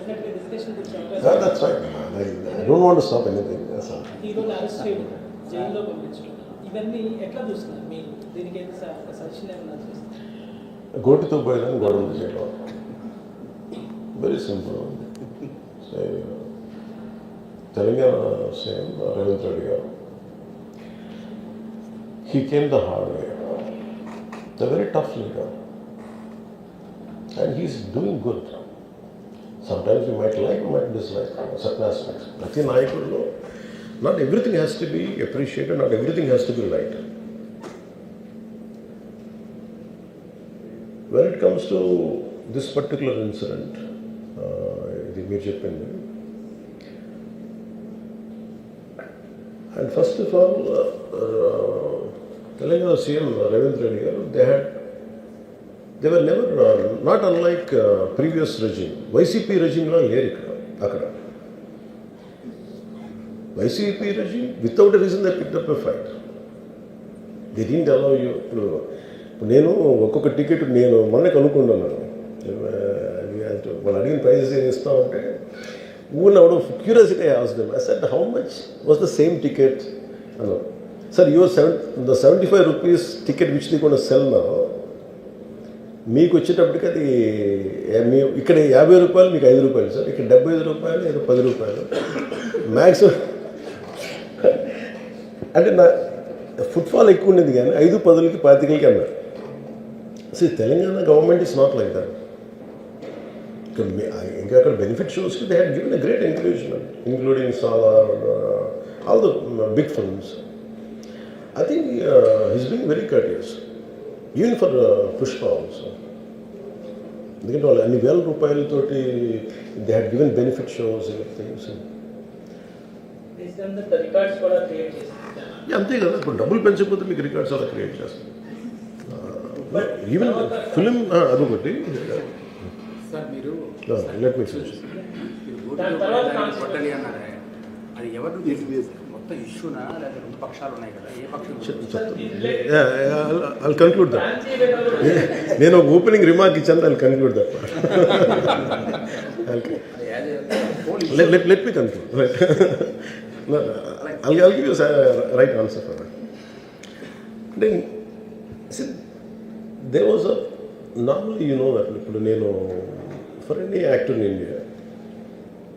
Yeah, that's right. I, I don't want to stop anything. That's all. హీరోని arrest చేయడం జైల్లో పంపించడం. ఇవన్నీ ఎట్లా చూస్తున్నారు? మీరు దీనికి ఏం సజెషన్ ఏమైనా చేస్తారు గోటితో పోయేదాన్ని గొడవలు చేయడం very simple Telangana same Revanth Reddy garu. He came the hard way the very tough leader and he's doing good. Sometimes you might like, you might dislike certain aspects. could know. not everything has to be appreciated, not everything has to be liked. When it comes to this particular incident, uh, the major pendant, and first of all, uh, uh, the CM Ravindra they had they were never not unlike previous regime YCP రెజిమ్లో లేరు ఇక్కడ అక్కడ. YCP regime without reason they pick up a fight they didn't allow you ఇప్పుడు నేను ఒక్కొక్క ticket నేను మొన్న కనుక్కున్నాను వాళ్ళు అడిగిన ప్రైజెస్ ఏం ఇస్తామంటే ఊన్ అవడ curiosity asked them I said how much was the same ticket అన్నారు. Sir your seven the seventy five rupees ticket which the కూడా సెల్ నా మీకు వచ్చేటప్పటికి అది మీ ఇక్కడ యాభై రూపాయలు మీకు ఐదు రూపాయలు సార్. ఇక్కడ డెబ్బై ఐదు రూపాయలు ఏదో పది రూపాయలు. మ్యాక్సిమం అంటే నా ఫుట్ఫాల్ ఎక్కువ ఉండేది కానీ ఐదు పదులకి పాతికలకి అన్నారు so Telangana government is not like that ఇంకా అక్కడ benefit షోస్కి they had given a great encouragement including Salaar all the big films I think his being very courteous even for Pushpa also ఎందుకంటే వాళ్ళు అన్ని వేల రూపాయలతోటి they had given benefit shows things చేస్తారు అంతే కదా. ఇప్పుడు డబ్బులు పెంచకపోతే మీకు రికార్డ్స్ అలా క్రియేట్ చేస్తాం ఈవెన్ ఫిలిం అదొకటి. సార్ మీరు లెట్ మీ అది ఎవరు మొత్తం దా నేను ఓపెనింగ్ రిమార్క్ ఇచ్చాను అది కన్క్లూడ్ దా let me conclude right answer అంటే they was normal you know that ఇప్పుడు నేను for any actor in India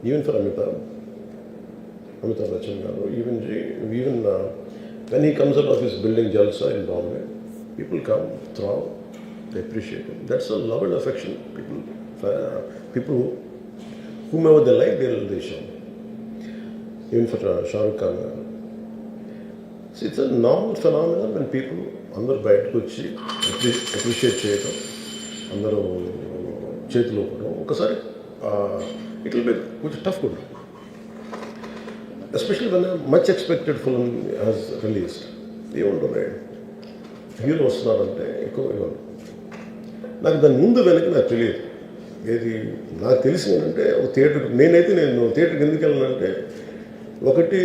even for Amitabh Amitabh Bachchan garu even even when he comes out of his building Jalsa in Bombay people come త్రా appreciate that's a love and affection people people whom ever the life there they even for Shahrukh Khan garu it's a normal phenomenal and people అందరూ బయటకు వచ్చి appreciate చేయటం అందరూ చేతులు ఒకసారి ఇట్లా కొంచెం tough కూడా especially one much expected film has released ఏముంటుంది హీరో వస్తున్నారంటే ఎక్కువ ఇవ్వను. నాకు దాని ముందు వెనక నాకు తెలియదు. ఏది నాకు తెలిసిందంటే ఒక థియేటర్ నేనైతే నేను థియేటర్కి ఎందుకు వెళ్ళానంటే ఒకటి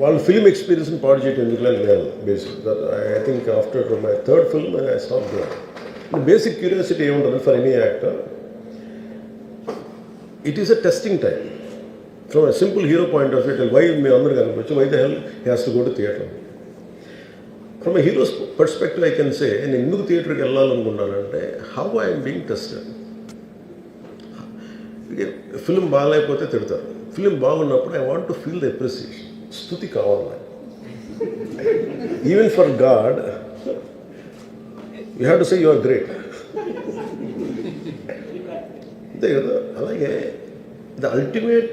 వాళ్ళ ఫిల్మ్ ఎక్స్పీరియన్స్ని పాడు చేయడం ఎందుకు నేను basic I think after my third film I stop there basic curiosity ఏముంటుంది for any actor it is a testing time from a simple hero point of view why me అందరూ కనిపించు why the hell has to go to theatre from a hero's perspective I can say నేను ఎందుకు థియేటర్కి వెళ్ళాలనుకున్నానంటే how I'm being tested film బాగాలేకపోతే తిడతారు. Film బాగున్నప్పుడు I want to feel the appreciation స్థుతి కావాలి నాకు even for God you have to say you are great అంతే కదా అలాగే the ultimate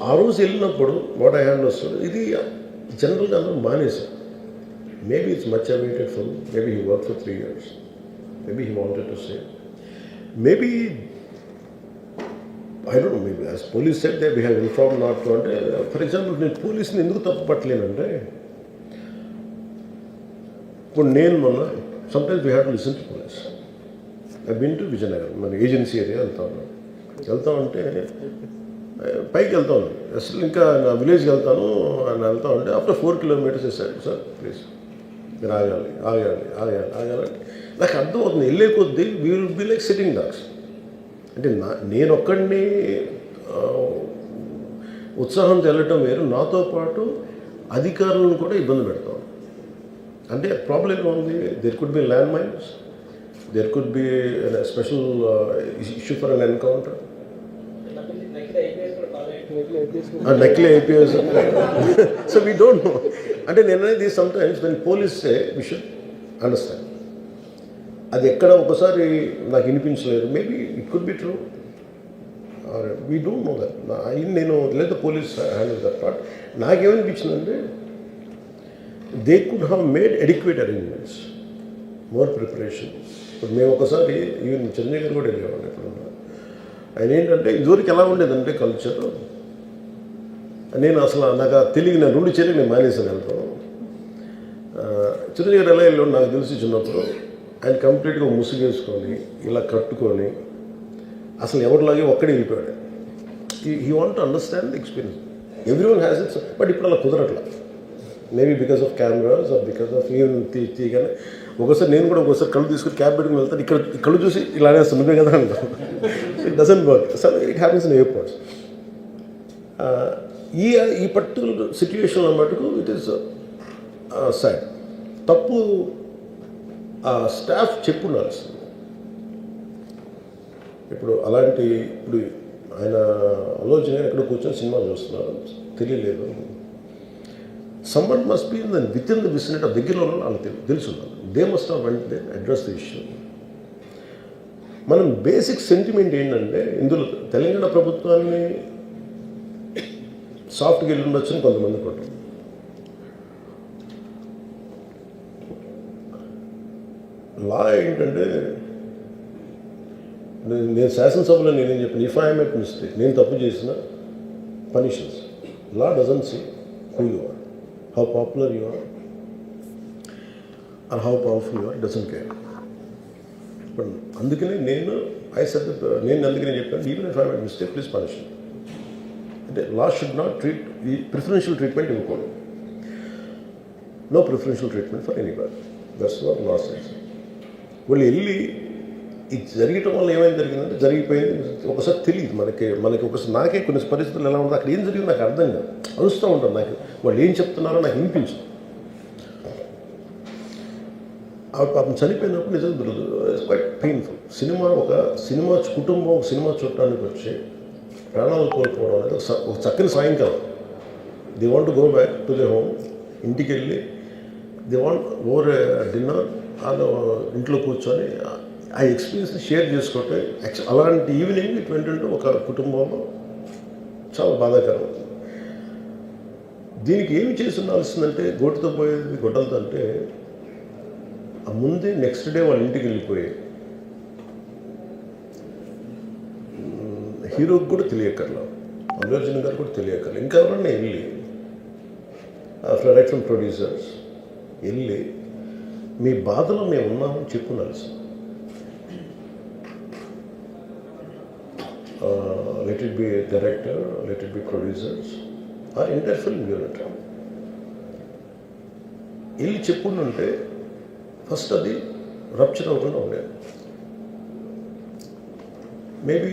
ఆ రోజు వెళ్ళినప్పుడు వాట్ ఐ హ్యాండ్ వస్తుంది ఇది జనరల్గా అందరూ మానేశారు. Maybe it's much awaited for maybe he work for three years maybe he wanted to save maybe I don't maybe as police said they be have inform not to అంటే for example నేను పోలీస్ని ఎందుకు తప్పుపట్టలేనంటే ఇప్పుడు నేను మొన్న sometimes we have to listen to police I been to Vizianagaram మన agency area వెళ్తా ఉన్నాను వెళ్తా ఉంటే పైకి వెళ్తాను. అసలు ఇంకా నా విలేజ్కి వెళ్తాను అని వెళ్తా ఉంటే ఆఫ్టర్ ఫోర్ కిలోమీటర్స్ వేసాడు సార్ ప్లీజ్ మీరు ఆగాలి ఆగాలి ఆగాలి ఆగాలి నాకు అర్థమవుతుంది. వెళ్ళే కొద్దీ we will be like sitting dogs అంటే నా నేను ఒక్కడిని ఉత్సాహం ఉత్సాహంతో వేరు. నాతో పాటు అధికారులను కూడా ఇబ్బంది పెడతాం. అంటే ప్రాబ్లం ఏమో ఉంది? There could be land mines there could be special issue for an encounter నకిలీ IPS so we don't know అంటే నేను అనేది సమ్ టైమ్స్ దాని పోలీస్ సే అండర్స్టాండ్ అది ఎక్కడ ఒకసారి నాకు వినిపించలేదు. Maybe it could be true we don't know that నేను లేదా పోలీస్ హ్యాండిల్ దట్ పార్ట్ నాకేమనిపించిందంటే they could have made adequate arrangements more preparation ఇప్పుడు మేము ఒకసారి ఈవెన్ చెన్నై గారు కూడా వెళ్ళేవాడిని ఎప్పుడన్నా. ఆయన ఏంటంటే ఇదివరకు ఎలా ఉండేదంటే కల్చర్ నేను అసలు నాకు ఆ నేను రెండు చర్యలు నేను మానేసాను వెళ్తాను చిరంజీవి గారు ఎలా వెళ్ళాడు నాకు తెలిసి చిన్నప్పుడు ఆయన కంప్లీట్గా ముసుగేసుకొని ఇలా కట్టుకొని అసలు ఎవరిలాగే ఒక్కడే వెళ్ళిపోయాడు. He want to understand the experience everyone has it's but ఇప్పుడు అలా కుదరట్లా. Maybe because of cameras or because of even తీయగానే ఒకసారి నేను కూడా ఒకసారి కళ్ళు తీసుకుని క్యాబ్ పెట్టుకుని వెళ్తాను. ఇక్కడ కళ్ళు చూసి ఇలానే వస్తుంది కదా అంటాను it doesn't work sir it happens in airports ఈ ఈ పర్టికులర్ సిచ్యువేషన్లో మటుకు ఇట్ ఈస్ సైడ్ తప్పు ఆ స్టాఫ్ చెప్పున్నారు ఇప్పుడు అలాంటి ఇప్పుడు ఆయన ఆలోచన ఎక్కడ కూర్చొని సినిమా చూస్తున్నారు. తెలియలేదు. Someone must be in the with in the vicinity దగ్గరలో ఉన్న వాళ్ళకి తెలు- తెలుసు they must have went address the issue మనం బేసిక్ సెంటిమెంట్ ఏంటంటే ఇందులో తెలంగాణ ప్రభుత్వాన్ని సాఫ్ట్గా వెళ్ళి ఉండొచ్చు అని కొంతమంది కొంటారు లా ఏంటంటే నేను శాసనసభలో నేనేం చెప్పాను ఇఫ్ ఐఎమ్ ఎట్ మిస్టేక్ నేను తప్పు చేసిన punishments law doesn't see who you are how popular you are are how powerful you are doesn't care ఇప్పుడు అందుకనే నేను ఐ సెట్ నేను అందుకనే చెప్పాను even if I at mistake please punish అంటే లా షుడ్ నాట్ ట్రీట్ ఈ preferential treatment ఇవ్వకూడదు no preferential treatment for anybody but that's what law వాళ్ళు వెళ్ళి ఇది జరగటం వల్ల ఏమైంది జరిగిందంటే జరిగిపోయింది. ఒకసారి తెలియదు మనకి మనకి ఒకసారి నాకే కొన్ని పరిస్థితులు ఎలా ఉందో అక్కడ ఏం జరిగింది నాకు అర్థం కాదు. అరుస్తూ ఉంటాను నాకు. వాళ్ళు ఏం చెప్తున్నారో నాకు వినిపించదు. ఆవిడ పాపం చనిపోయినప్పుడు నిజం క్వైట్ పెయిన్ఫుల్ సినిమా ఒక సినిమా కుటుంబం సినిమా చూడటానికి వచ్చే ప్రాణాలు కోల్పోవడం అనేది ఒక స- ఒక చక్కని సాయంకాలం. The want go back to the home ఇంటికి వెళ్ళి ది వాంట్ ఓవర్ డిన్నర్ వాళ్ళు ఇంట్లో కూర్చొని ఆ ఎక్స్పీరియన్స్ షేర్ చేసుకుంటే అలాంటి ఈవినింగ్ ఇటువంటి ఒక కుటుంబంలో చాలా బాధాకరం. దీనికి ఏమి చేసి ఉండాల్సిందంటే గోటుతో పోయేది గొడ్డలతో అంటే ముందే నెక్స్ట్ డే వాళ్ళ ఇంటికి వెళ్ళిపోయాయి హీరోకి కూడా తెలియక్కర్లా. అల్లు అర్జున్ గారు కూడా తెలియక్కర్లా. ఇంకా ఎవరన్నా వెళ్ళి రైట్ ప్రొడ్యూసర్స్ వెళ్ళి మీ బాధలో మేము ఉన్నామని చెప్పున్నారు let it be director let it be producers ఆ ఇంటర్ ఫిల్మ్ యూనిట్ వెళ్ళి చెప్పుకుంటుంటే ఫస్ట్ అది రప్చర్ అవ్వకుండా ఉండేది. మేబీ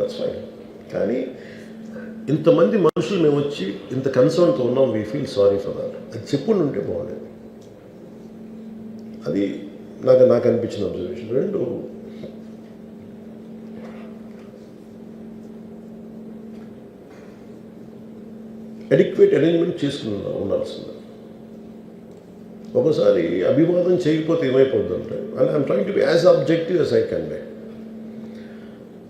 దట్స్ ఫైన్ కానీ ఇంతమంది మనుషులు మేము వచ్చి ఇంత కన్సర్న్తో ఉన్నాం we feel sorry for that అది చెప్పుండి ఉంటే బాగుండేది. అది నాకు నాకు అనిపించిన అబ్జర్వేషన్ రెండు అడిక్వేట్ అరేంజ్మెంట్ చేసుకున్నా ఉండాల్సింది. ఒకసారి అభివాదం చేయకపోతే ఏమైపోద్దంటే and I'm trying to be as objective as I can be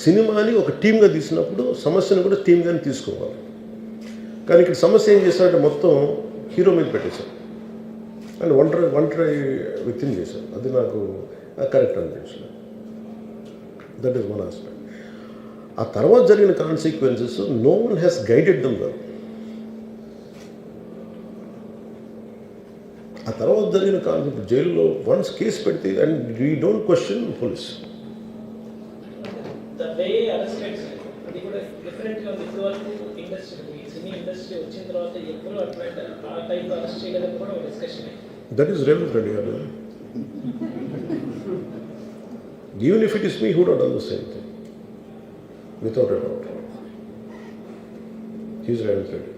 సినిమాని ఒక టీమ్గా తీసినప్పుడు సమస్యను కూడా టీమ్గానే తీసుకోవాలి. కానీ ఇక్కడ సమస్య ఏం చేశారంటే మొత్తం హీరో మీద పెట్టేశారు. అండ్ ఒంటరి ఒంటరి వ్యక్తిని చేశారు. అది నాకు కరెక్ట్ అనిపించలేదు దట్ ఈస్ వన్ ఆస్పెక్ట్ ఆ తర్వాత జరిగిన consequences no one has guided them well ఆ తర్వాత జరిగిన కాన్సిక్వెన్స్ జైల్లో వన్స్ కేసు పెడితే and we don't question police the way arrested అది కూడా డిఫరెంట్గా ఉంది ఇప్పుడు వరకు ఇండస్ట్రీ ఈ సినీ ఇండస్ట్రీ వచ్చిన తర్వాత ఎప్పుడు అట్లా ఆ టైప్ అరెస్ట్ చేయలేదని కూడా ఒక discussion that is Revanth Reddy garu even if it is me who డోట్ done the same thing without a doubt he's Revanth Reddy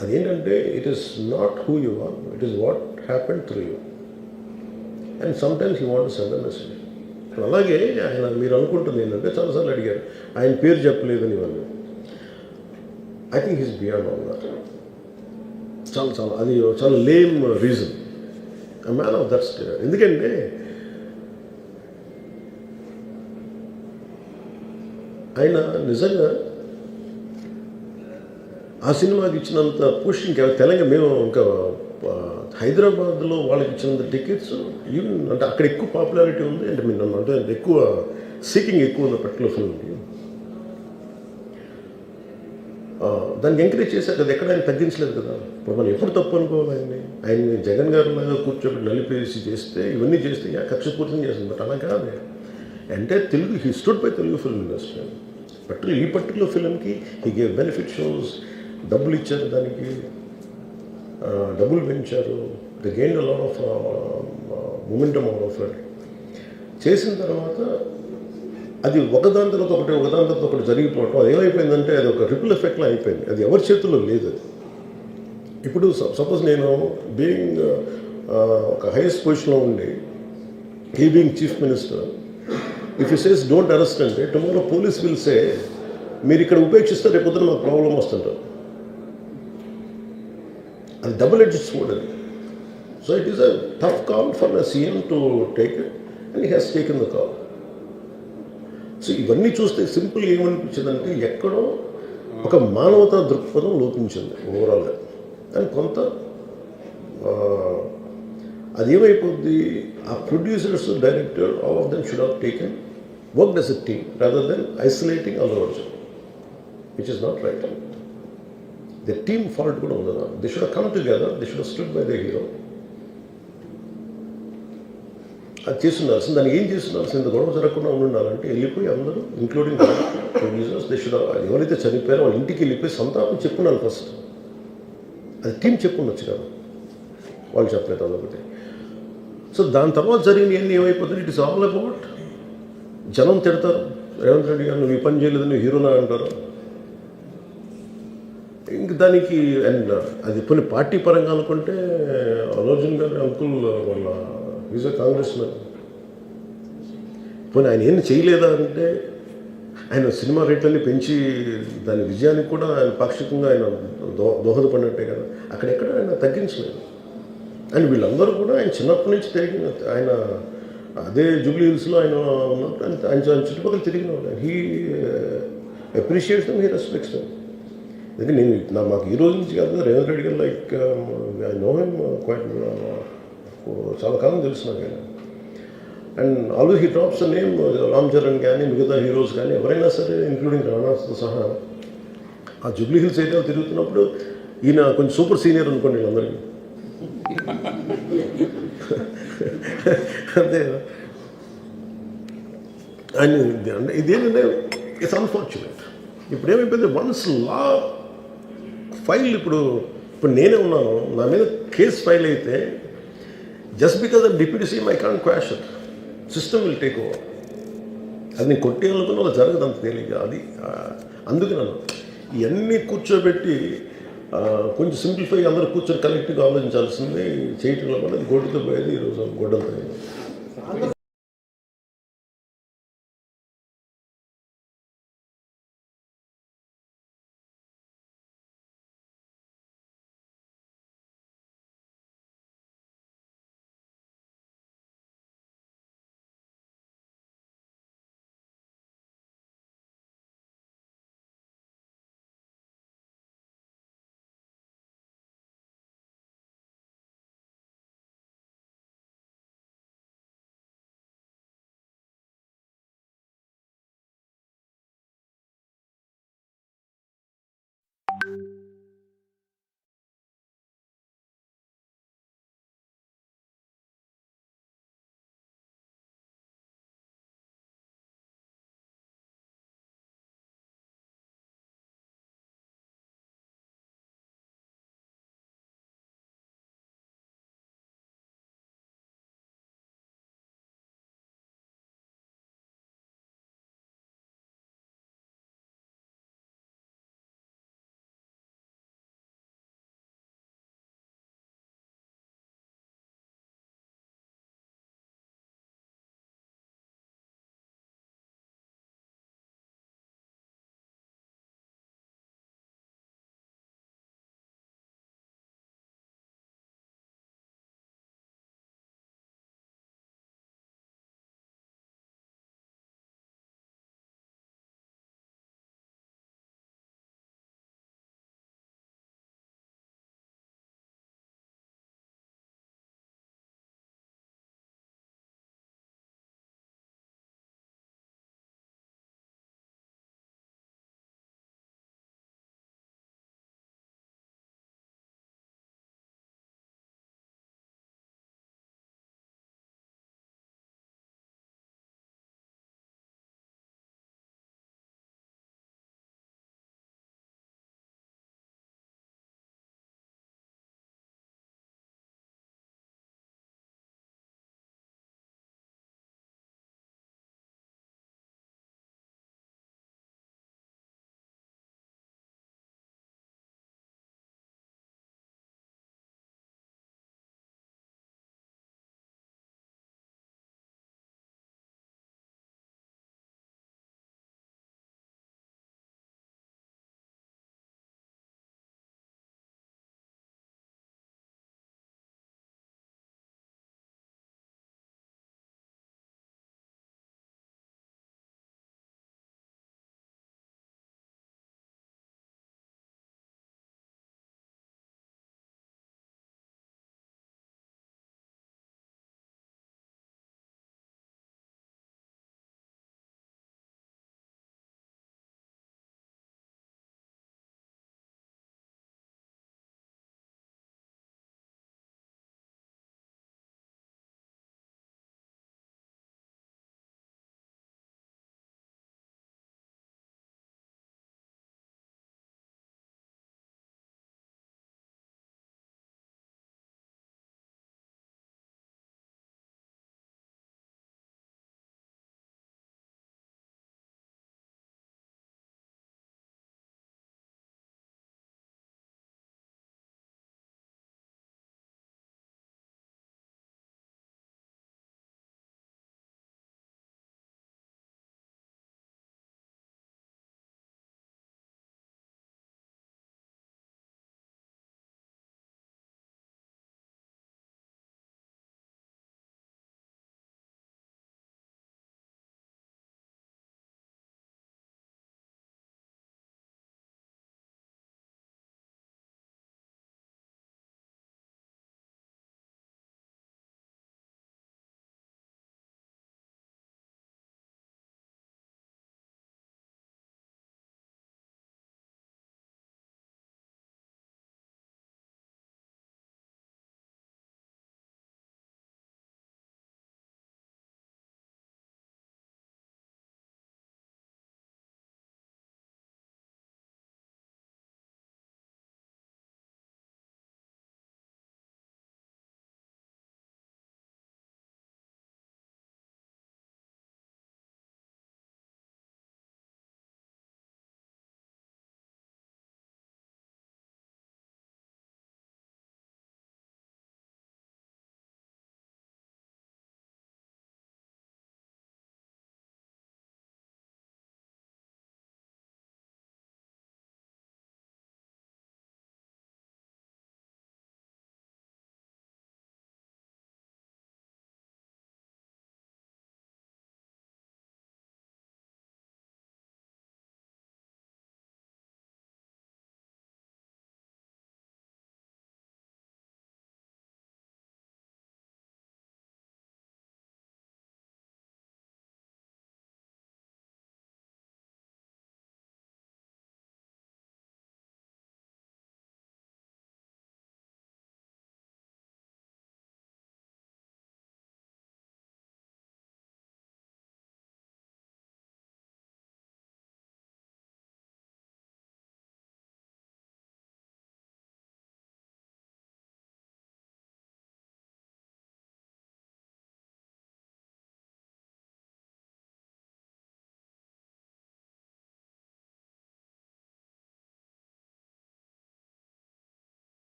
అదేంటంటే it is not who you are it is what happen through you and sometimes you want send message అలాగే ఆయన మీరు అనుకుంటుంది ఏంటంటే చాలాసార్లు అడిగారు ఆయన పేరు చెప్పలేదని ఇవన్నీ. I think he's beyond all that చాలా చాలా. అది చాలా lame reason man of that ఎందుకంటే ఆయన నిజంగా ఆ సినిమాకి ఇచ్చినంత పుష్ ఇంకా తెలంగాణ మేము ఇంకా హైదరాబాద్లో వాళ్ళకి ఇచ్చినంత టికెట్స్ ఈవెన్ అంటే అక్కడ ఎక్కువ పాపులారిటీ ఉంది. అంటే మీరు నన్ను అంటే ఎక్కువ సీకింగ్ ఎక్కువ ఉంది పర్టికులర్ ఫిల్మ్కి దాన్ని ఎంకరేజ్ చేశారు. కదా ఎక్కడ ఆయన తగ్గించలేదు కదా. ఇప్పుడు మనం ఎప్పుడు తప్పు అనుకోవాలి ఆయన్ని? ఆయన్ని జగన్ గారు లాగా కూర్చోబెట్టి నలిపేసి చేస్తే ఇవన్నీ చేస్తే కక్ష కక్షపూర్తం చేస్తుంది. బట్ అలా కాదు. అంటే Telugu he stood by Telugu film industry particular ఈ పర్టికులర్ ఫిల్మ్కి హీ గేవ్ బెనిఫిట్ షోస్ డబ్బులు ఇచ్చారు దానికి. డబ్బులు పెంచారు. The gain lot of momentum of చేసిన తర్వాత అది ఒకదాని తర్వాత ఒకటి ఒకదాని తర్వాత ఒకటి జరిగిపోవటం అది ఏమైపోయిందంటే అది ఒక రిపుల్ ఎఫెక్ట్లో అయిపోయింది. అది ఎవరి చేతుల్లో లేదు అది. ఇప్పుడు సపోజ్ నేను బీయింగ్ uh, uh, ఒక హైయెస్ట్ పొజిషన్లో ఉండి he being chief minister if you says don't arrest అంటే టుమారో పోలీస్ విల్ సే మీరు ఇక్కడ ఉపేక్షిస్తే రేపు పొద్దున మాకు ప్రాబ్లం వస్తుంటారు. అది డబుల్ ఎడ్జ్ స్వోర్డ్ అది. So it is a tough call for the CM to take it and he has taken the call so ఇవన్నీ చూస్తే సింపుల్ ఏమనిపించిందంటే ఎక్కడో ఒక మానవతా దృక్పథం లోపించింది ఓవరాల్గా. కానీ కొంత అదేమైపోద్ది అది ఏమైపోద్ది ఆ producers director all of them should have taken work does a team rather than isolating all Arjun which is not right the team fault కూడా ఉందా they should come together they should stood by the hero అది చేస్తుండాల్సింది దాన్ని ఏం చేస్తుండాల్సింది గొడవ జరగకుండా ఉండాలంటే వెళ్ళిపోయి అందరూ ఇంక్లూడింగ్ ప్రొడ్యూసర్స్ దే ఎవరైతే చనిపోయారో వాళ్ళ ఇంటికి వెళ్ళిపోయి సంతాపం చెప్పున్నారు ఫస్ట్ అది టీం చెప్పుండొచ్చు కదా వాళ్ళు చెప్పలేదు అదొకటి సో దాని తర్వాత జరిగినవన్నీ ఏమైపోతుంది ఇట్ ఇస్ ఆల్ అబౌట్ జనం తిడతారు. రేవంత్ రెడ్డి గారు నువ్వు ఈ పని చేయలేదు నువ్వు హీరోనా అంటారు. ఇంక దానికి అండ్ అది కొన్ని పార్టీ పరంగా అనుకుంటే అల్లు అర్జున్ గారి అంకుల్ వాళ్ళ ఈజ్ కాంగ్రెస్ మ్యాన్ పోనీ ఆయన ఏం చేయలేదా అంటే ఆయన సినిమా రేట్లన్నీ పెంచి దాని విజయానికి కూడా ఆయన పాక్షికంగా ఆయన దో దోహదపడినట్టే కదా. అక్కడెక్కడ ఆయన తగ్గించలేదు. అండ్ వీళ్ళందరూ కూడా ఆయన చిన్నప్పటి నుంచి తిరిగిన ఆయన అదే జూబ్లీ హిల్స్లో ఆయన ఉన్నప్పుడు ఆయన ఆయన ఆయన చుట్టుపక్కల తిరిగిన వాళ్ళు హీ అప్రిషియేట్స్ హీ రెస్పెక్ట్స్ ఎందుకంటే నేను నా మాకు ఈ రోజు నుంచి కాదు Revanth Reddy garu like I know him quite చాలా కాలం తెలిసిన నాకు. ఆయన and always he drops name Ram Charan కానీ మిగతా హీరోస్ కానీ ఎవరైనా సరే ఇంక్లూడింగ్ రాణాస్తో సహా ఆ జూబ్లీ హిల్స్ ఏరియా తిరుగుతున్నప్పుడు ఈయన కొంచెం సూపర్ సీనియర్ అనుకోండి అందరికీ అంతే అండ్ ఇది- అంటే ఇదేంటంటే ఇట్స్ అన్ఫార్చునేట్ ఇప్పుడు ఏమైపోయింది? వన్స్ లా ఫైల్ ఇప్పుడు ఇప్పుడు నేనే ఉన్నాను. నా మీద కేసు ఫైల్ అయితే just because of deputy CM I can't quash system will take over అది నేను కొట్టేయాలనుకున్న వాళ్ళు జరగదు అంత తేలిక అది అందుకే నన్ను ఇవన్నీ కూర్చోబెట్టి కొంచెం సింప్లిఫై అందరూ కూర్చొని కలెక్టివ్గా ఆలోచించాల్సింది చేయటంలో కూడా అది గొడ్డుతో పోయేది ఈరోజు గొడ్డలతో